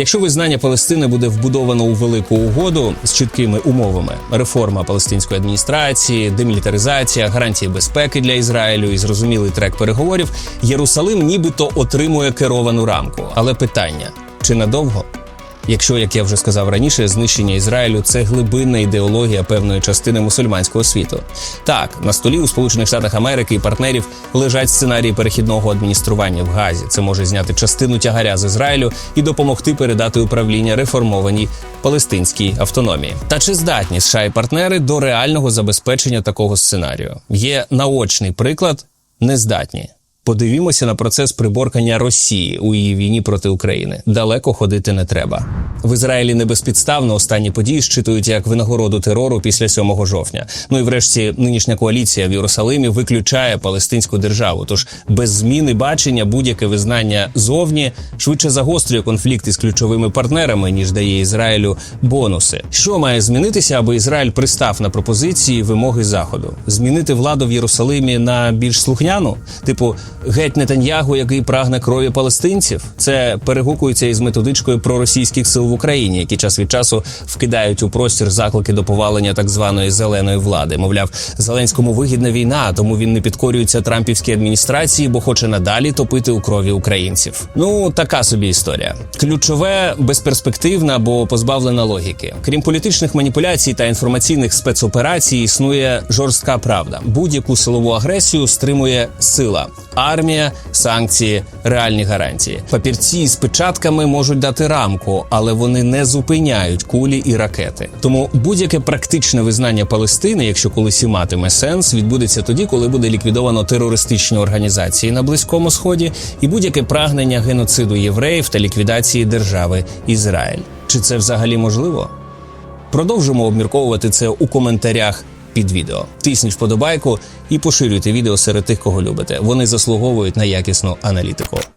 Якщо визнання Палестини буде вбудовано у велику угоду з чіткими умовами: реформа палестинської адміністрації, демілітаризація, гарантії безпеки для Ізраїлю і зрозумілий трек переговорів, Єрусалим нібито отримує керовану рамку. Але питання: чи надовго? Якщо, як я вже сказав раніше, знищення Ізраїлю це глибинна ідеологія певної частини мусульманського світу. Так, на столі у Сполучених Штатах Америки і партнерів лежать сценарії перехідного адміністрування в Газі. Це може зняти частину тягаря з Ізраїлю і допомогти передати управління реформованій палестинській автономії. Та чи здатні США і партнери до реального забезпечення такого сценарію? Є наочний приклад нездатні. Подивімося на процес приборкання Росії у її війні проти України. Далеко ходити не треба. В Ізраїлі не безпідставно останні події щитують як винагороду терору після 7 жовтня. Ну і врешті нинішня коаліція в Єрусалимі виключає палестинську державу. Тож без зміни бачення будь-яке визнання зовні швидше загострює конфлікт із ключовими партнерами, ніж дає Ізраїлю бонуси. Що має змінитися, аби Ізраїль пристав на пропозиції вимоги заходу? Змінити владу в Єрусалимі на більш слухняну, типу геть Нетаньягу, який прагне крові палестинців. Це перегукується із методичкою проросійських сил в Україні, які час від часу вкидають у простір заклики до повалення так званої зеленої влади. Мовляв, Зеленському вигідна війна, тому він не підкорюється Трампівській адміністрації, бо хоче надалі топити у крові українців. Ну така собі історія. Ключове безперспективна, бо позбавлена логіки. Крім політичних маніпуляцій та інформаційних спецоперацій, існує жорстка правда. Будь-яку силову агресію стримує сила. Армія, санкції, реальні гарантії. Папірці з печатками можуть дати рамку, але вони не зупиняють кулі і ракети. Тому будь-яке практичне визнання Палестини, якщо колись і матиме сенс, відбудеться тоді, коли буде ліквідовано терористичні організації на близькому сході, і будь-яке прагнення геноциду євреїв та ліквідації держави Ізраїль. Чи це взагалі можливо? Продовжимо обмірковувати це у коментарях під відео. Тисніть вподобайку і поширюйте відео серед тих, кого любите. Вони заслуговують на якісну аналітику.